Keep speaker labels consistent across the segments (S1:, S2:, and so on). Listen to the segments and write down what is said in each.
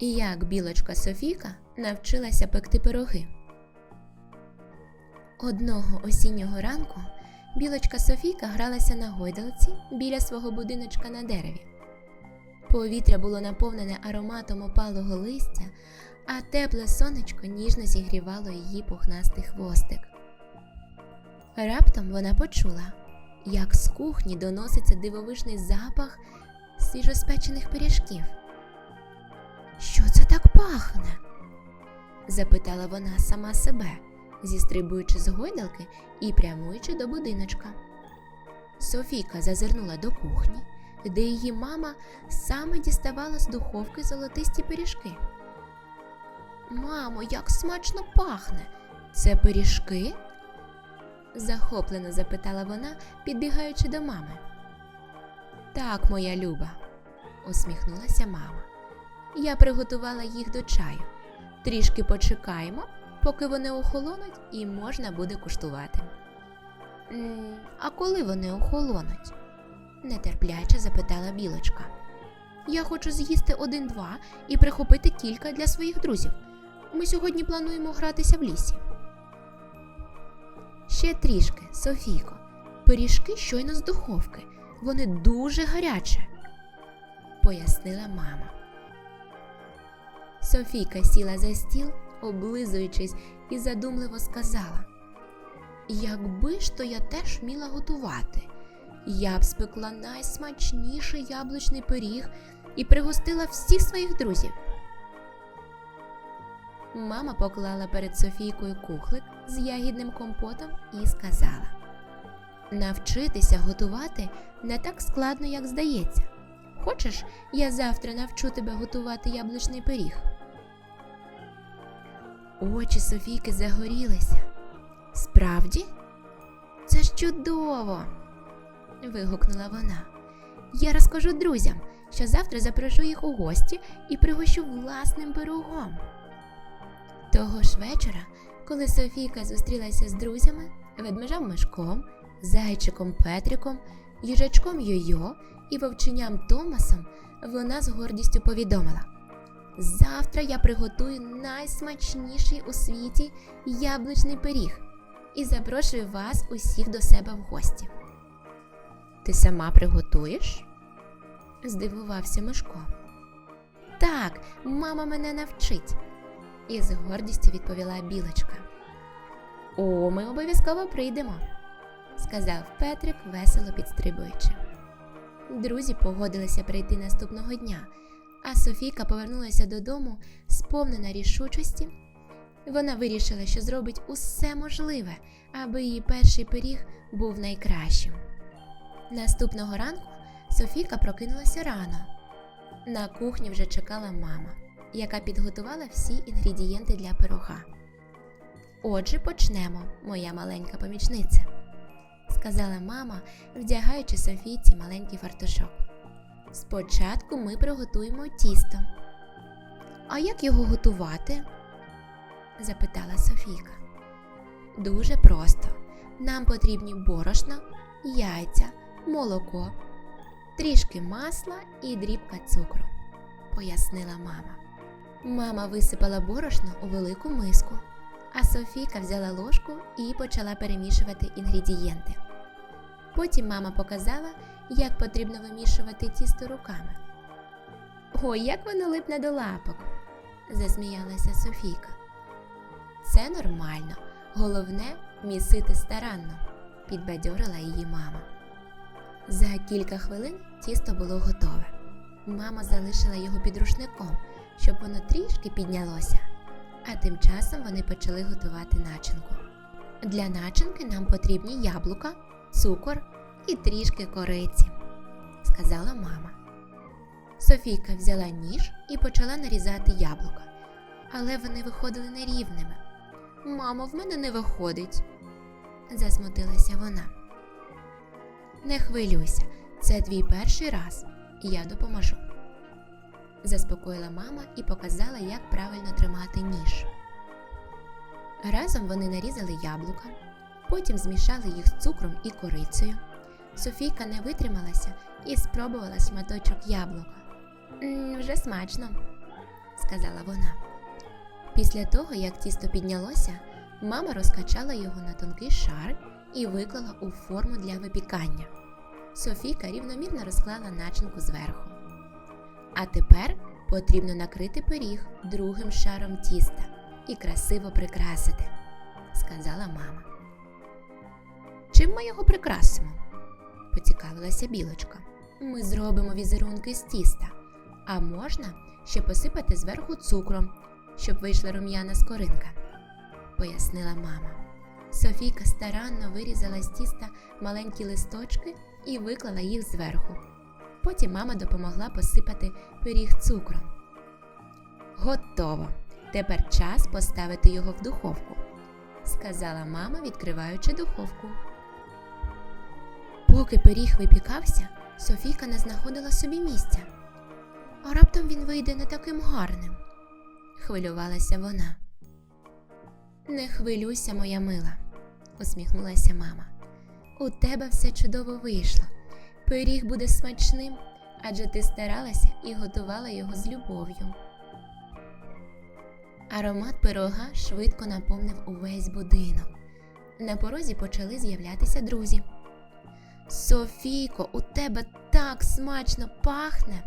S1: І як білочка Софійка навчилася пекти пироги. Одного осіннього ранку білочка Софійка гралася на гойдалці біля свого будиночка на дереві. Повітря було наповнене ароматом опалого листя, а тепле сонечко ніжно зігрівало її пухнастий хвостик. Раптом вона почула, як з кухні доноситься дивовижний запах свіжоспечених пиріжків. Пахне? запитала вона сама себе, зістрибуючи з гойдалки і прямуючи до будиночка. Софійка зазирнула до кухні, де її мама саме діставала з духовки золотисті пиріжки. Мамо, як смачно пахне! Це пиріжки? захоплено запитала вона, підбігаючи до мами. Так, моя люба, усміхнулася мама. Я приготувала їх до чаю. Трішки почекаємо, поки вони охолонуть і можна буде куштувати. А коли вони охолонуть? нетерпляче запитала білочка. Я хочу з'їсти один-два і прихопити кілька для своїх друзів. Ми сьогодні плануємо гратися в лісі. Ще трішки, Софійко. Пиріжки щойно з духовки. Вони дуже гарячі, пояснила мама. Софійка сіла за стіл, облизуючись, і задумливо сказала: Якби ж то я теж вміла готувати, я б спекла найсмачніший яблучний пиріг і пригостила всіх своїх друзів. Мама поклала перед Софійкою кухлик з ягідним компотом і сказала: Навчитися готувати не так складно, як здається. Хочеш, я завтра навчу тебе готувати яблучний пиріг. Очі Софійки загорілися. Справді? Це ж чудово. вигукнула вона. Я розкажу друзям, що завтра запрошу їх у гості і пригощу власним пирогом. Того ж вечора, коли Софійка зустрілася з друзями, ведмежам Мишком, зайчиком Петриком, їжачком Йойо і вовченям Томасом, вона з гордістю повідомила: Завтра я приготую найсмачніший у світі яблучний пиріг і запрошую вас усіх до себе в гості. Ти сама приготуєш? здивувався Мишко. Так, мама мене навчить, і з гордістю відповіла білочка. О, ми обов'язково прийдемо, сказав Петрик, весело підстрибуючи. Друзі погодилися прийти наступного дня, а Софійка повернулася додому, сповнена рішучості. Вона вирішила, що зробить усе можливе, аби її перший пиріг був найкращим. Наступного ранку Софійка прокинулася рано. На кухні вже чекала мама, яка підготувала всі інгредієнти для пирога. Отже, почнемо, моя маленька помічниця, сказала мама, вдягаючи Софійці маленький фартушок. Спочатку ми приготуємо тісто. А як його готувати? запитала Софійка. Дуже просто. Нам потрібні борошно, яйця, молоко, трішки масла і дрібка цукру, пояснила мама. Мама висипала борошно у велику миску, а Софійка взяла ложку і почала перемішувати інгредієнти. Потім мама показала, як потрібно вимішувати тісто руками. Ой, як воно липне до лапок, засміялася Софійка. Це нормально, головне місити старанно, підбадьорила її мама. За кілька хвилин тісто було готове. Мама залишила його під рушником, щоб воно трішки піднялося. А тим часом вони почали готувати начинку. Для начинки нам потрібні яблука, цукор і трішки кориці, сказала мама. Софійка взяла ніж і почала нарізати яблука, але вони виходили нерівними. Мамо, в мене не виходить, засмутилася вона. Не хвилюйся, це твій перший раз, я допоможу. Заспокоїла мама і показала, як правильно тримати ніж. Разом вони нарізали яблука, потім змішали їх з цукром і корицею. Софійка не витрималася і спробувала шматочок яблука. «М, вже смачно, сказала вона. Після того, як тісто піднялося, мама розкачала його на тонкий шар і виклала у форму для випікання. Софійка рівномірно розклала начинку зверху. А тепер потрібно накрити пиріг другим шаром тіста і красиво прикрасити, сказала мама. Чим ми його прикрасимо? поцікавилася білочка. Ми зробимо візерунки з тіста, а можна ще посипати зверху цукром, щоб вийшла рум'яна скоринка, пояснила мама. Софійка старанно вирізала з тіста маленькі листочки і виклала їх зверху. Потім мама допомогла посипати пиріг цукром. Готово. Тепер час поставити його в духовку, сказала мама, відкриваючи духовку. Поки пиріг випікався, Софійка не знаходила собі місця. А раптом він вийде не таким гарним, хвилювалася вона. Не хвилюйся, моя мила, усміхнулася мама. У тебе все чудово вийшло. Пиріг буде смачним, адже ти старалася і готувала його з любов'ю. Аромат пирога швидко наповнив увесь будинок. На порозі почали з'являтися друзі. Софійко, у тебе так смачно пахне,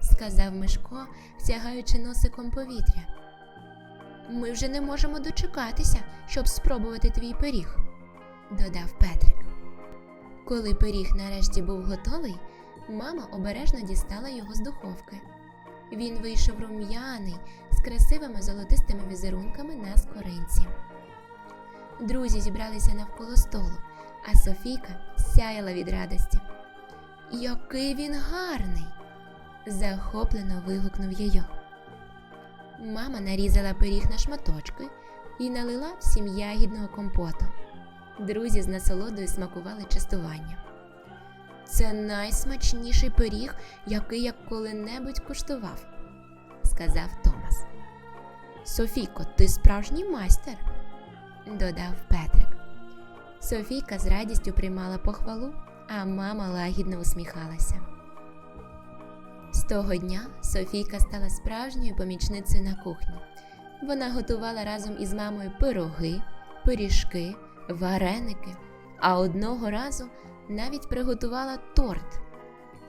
S1: сказав Мишко, втягаючи носиком повітря. Ми вже не можемо дочекатися, щоб спробувати твій пиріг, додав Петрик. Коли пиріг нарешті був готовий, мама обережно дістала його з духовки. Він вийшов рум'яний з красивими золотистими візерунками на скоринці. Друзі зібралися навколо столу, а Софійка сяяла від радості. Який він гарний! захоплено вигукнув Йойо. Мама нарізала пиріг на шматочки і налила всім ягідного компоту. Друзі з насолодою смакували частування. Це найсмачніший пиріг, який я коли-небудь куштував, сказав Томас. Софійко, ти справжній майстер, додав Петрик. Софійка з радістю приймала похвалу, а мама лагідно усміхалася. З того дня Софійка стала справжньою помічницею на кухні. Вона готувала разом із мамою пироги, пиріжки, вареники, а одного разу навіть приготувала торт.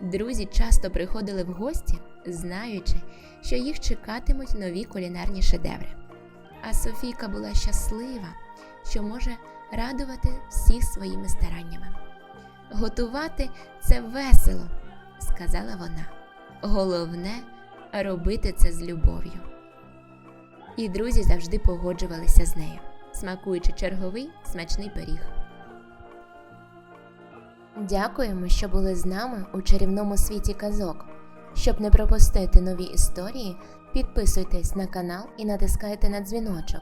S1: Друзі часто приходили в гості, знаючи, що їх чекатимуть нові кулінарні шедеври. А Софійка була щаслива, що може радувати всіх своїми стараннями. Готувати це весело, сказала вона. Головне робити це з любов'ю. І друзі завжди погоджувалися з нею, смакуючи черговий смачний пиріг. Дякуємо, що були з нами у чарівному світі казок. Щоб не пропустити нові історії, підписуйтесь на канал і натискайте на дзвіночок.